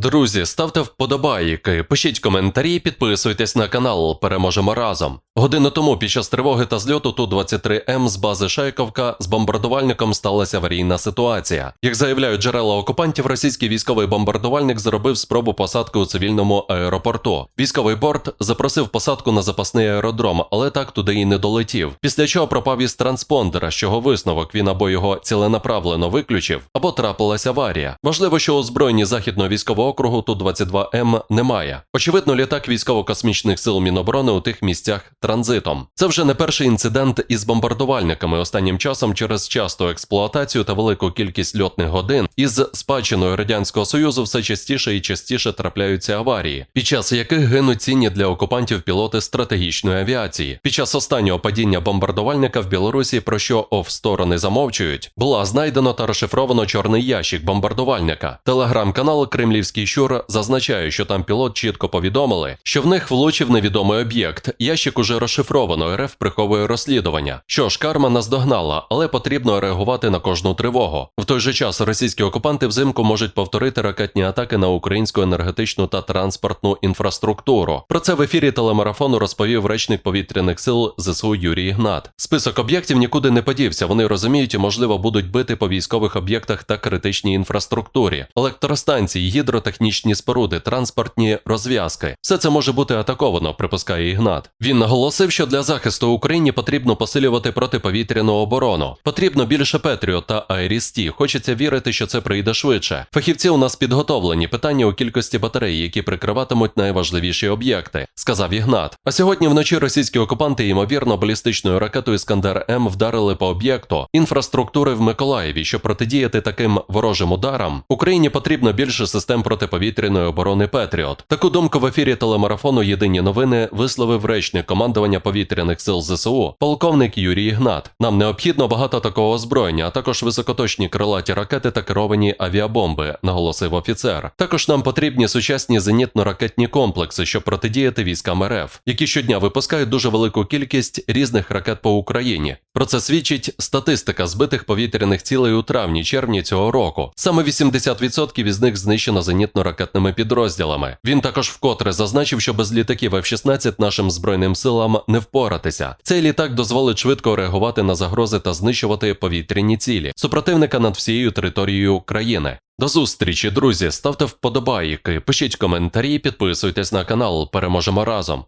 Друзі, ставте вподобайки, пишіть коментарі, підписуйтесь на канал. Переможемо разом. Годину тому під час тривоги та зльоту Ту-23М з бази Шайковка з бомбардувальником сталася аварійна ситуація. Як заявляють джерела окупантів, російський військовий бомбардувальник зробив спробу посадки у цивільному аеропорту. Військовий борт запросив посадку на запасний аеродром, але так туди і не долетів. Після чого пропав із транспондера, з чого висновок він або його ціленаправлено виключив, або трапилася аварія. Можливо, що у збройні західного військового округу Ту-22М немає. Очевидно, літак військово-космічних сил Міноборони у тих місцях транзитом. Це вже не перший інцидент із бомбардувальниками. Останнім часом через часту експлуатацію та велику кількість льотних годин із спадщиною радянського союзу все частіше і частіше трапляються аварії, під час яких гинуть цінні для окупантів пілоти стратегічної авіації. Під час останнього падіння бомбардувальника в Білорусі, про що офсторони замовчують, була знайдено та розшифровано чорний ящик бомбардувальника. Телеграм-канал Кремлівський щур зазначає, що там пілот чітко повідомили, що в них влучив невідомий об'єкт. Ящик уже розшифровано. РФ приховує розслідування. Що ж, карма наздогнала, але потрібно реагувати на кожну тривогу. В той же час російські окупанти взимку можуть повторити ракетні атаки на українську енергетичну та транспортну інфраструктуру. Про це в ефірі телемарафону розповів речник повітряних сил ЗСУ Юрій Ігнат. Список об'єктів нікуди не подівся. Вони розуміють можливо, будуть бити по військових об'єктах та критичній інфраструктурі, електростанції, гідротехнічні споруди, транспортні розв'язки. Все це може бути атаковано, припускає Ігнат. Він наголосив, що для захисту Україні потрібно посилювати протиповітряну оборону. Потрібно більше Петріот та Айрісті. Хочеться вірити, що це прийде швидше. Фахівці у нас підготовлені. Питання у кількості батарей, які прикриватимуть найважливіші об'єкти, сказав Ігнат. А сьогодні вночі російські окупанти, ймовірно, балістичною ракетою Іскандер М вдарили по об'єкту інфраструктури в Миколаєві. Щоб протидіяти таким ворожим ударам, Україні потрібно більше систем протиповітряної оборони Петріот. Таку думку в ефірі телемарафону Єдині новини висловив речник командування повітряних сил ЗСУ, полковник Юрій Ігнат. Нам необхідно багато такого озброєння, а також високоточні крилаті ракети та керовані авіабомби, наголосив офіцер. Також нам потрібні сучасні зенітно-ракетні комплекси, щоб протидіяти військам РФ, які щодня випускають дуже велику кількість різних ракет по Україні. Про це свідчить статистика збитих повітряних цілей у травні-червні цього року. Саме 80% із них знищено зенітно-ракетними підрозділами. Він також вкотре зазначив, що без літаків F-16 нашим збройним силам не впоратися. Цей літак дозволить швидко реагувати на загрози та знищувати повітряні цілі супротивника над всією територією країни. До зустрічі, друзі. Ставте вподобайки, пишіть коментарі, підписуйтесь на канал. Переможемо разом.